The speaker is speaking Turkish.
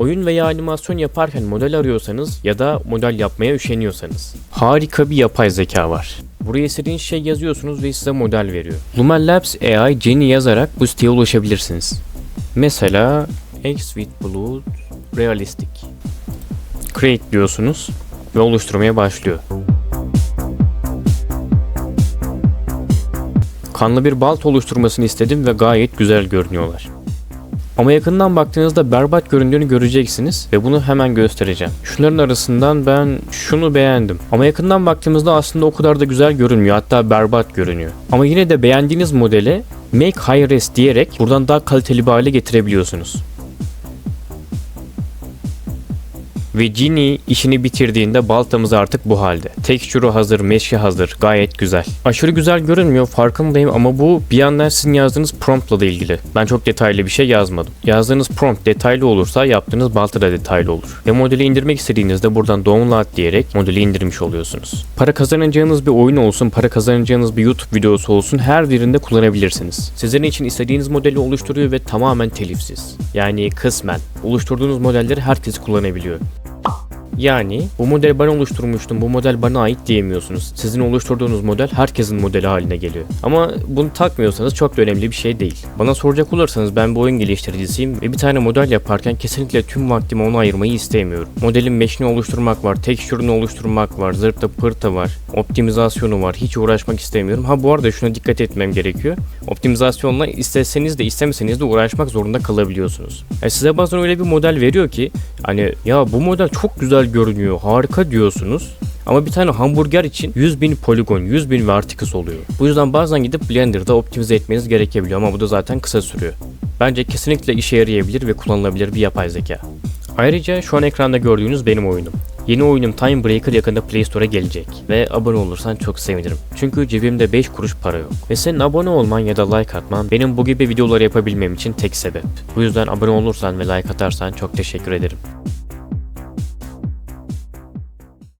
Oyun veya animasyon yaparken model arıyorsanız ya da model yapmaya üşeniyorsanız harika bir yapay zeka var. Buraya istediğiniz şey yazıyorsunuz ve size model veriyor. Lumen Labs AI Genie yazarak bu siteye ulaşabilirsiniz. Mesela X with Blood Realistic. Create diyorsunuz ve oluşturmaya başlıyor. Kanlı bir balt oluşturmasını istedim ve gayet güzel görünüyorlar. Ama yakından baktığınızda berbat göründüğünü göreceksiniz ve bunu hemen göstereceğim. Şunların arasından ben şunu beğendim. Ama yakından baktığımızda aslında o kadar da güzel görünmüyor. Hatta berbat görünüyor. Ama yine de beğendiğiniz modele Make High Res diyerek buradan daha kaliteli bir hale getirebiliyorsunuz. Ve Genie işini bitirdiğinde baltamız artık bu halde. Tekstürü hazır, mesh'i hazır, gayet güzel. Aşırı güzel görünmüyor farkındayım ama bu bir yandan sizin yazdığınız promptla da ilgili. Ben çok detaylı bir şey yazmadım. Yazdığınız prompt detaylı olursa yaptığınız balta da detaylı olur. Ve modeli indirmek istediğinizde buradan download diyerek modeli indirmiş oluyorsunuz. Para kazanacağınız bir oyun olsun, para kazanacağınız bir YouTube videosu olsun her birinde kullanabilirsiniz. Sizin için istediğiniz modeli oluşturuyor ve tamamen telifsiz. Yani kısmen. Oluşturduğunuz modelleri herkes kullanabiliyor. Yani bu model ben oluşturmuştum, bu model bana ait diyemiyorsunuz. Sizin oluşturduğunuz model herkesin modeli haline geliyor. Ama bunu takmıyorsanız çok da önemli bir şey değil. Bana soracak olursanız ben bu oyun geliştiricisiyim ve bir tane model yaparken kesinlikle tüm vaktimi ona ayırmayı istemiyorum. Modelin mesh'ini oluşturmak var, tekstürünü oluşturmak var, zırta pırta var, optimizasyonu var. Hiç uğraşmak istemiyorum. Ha bu arada şuna dikkat etmem gerekiyor. Optimizasyonla isteseniz de istemeseniz de uğraşmak zorunda kalabiliyorsunuz. Yani size bazen öyle bir model veriyor ki hani ya bu model çok güzel görünüyor, harika diyorsunuz. Ama bir tane hamburger için 100 bin poligon, 100 bin vertices oluyor. Bu yüzden bazen gidip Blender'da optimize etmeniz gerekebiliyor ama bu da zaten kısa sürüyor. Bence kesinlikle işe yarayabilir ve kullanılabilir bir yapay zeka. Ayrıca şu an ekranda gördüğünüz benim oyunum. Yeni oyunum Time Breaker yakında Play Store'a gelecek ve abone olursan çok sevinirim. Çünkü cebimde 5 kuruş para yok. Ve senin abone olman ya da like atman benim bu gibi videoları yapabilmem için tek sebep. Bu yüzden abone olursan ve like atarsan çok teşekkür ederim.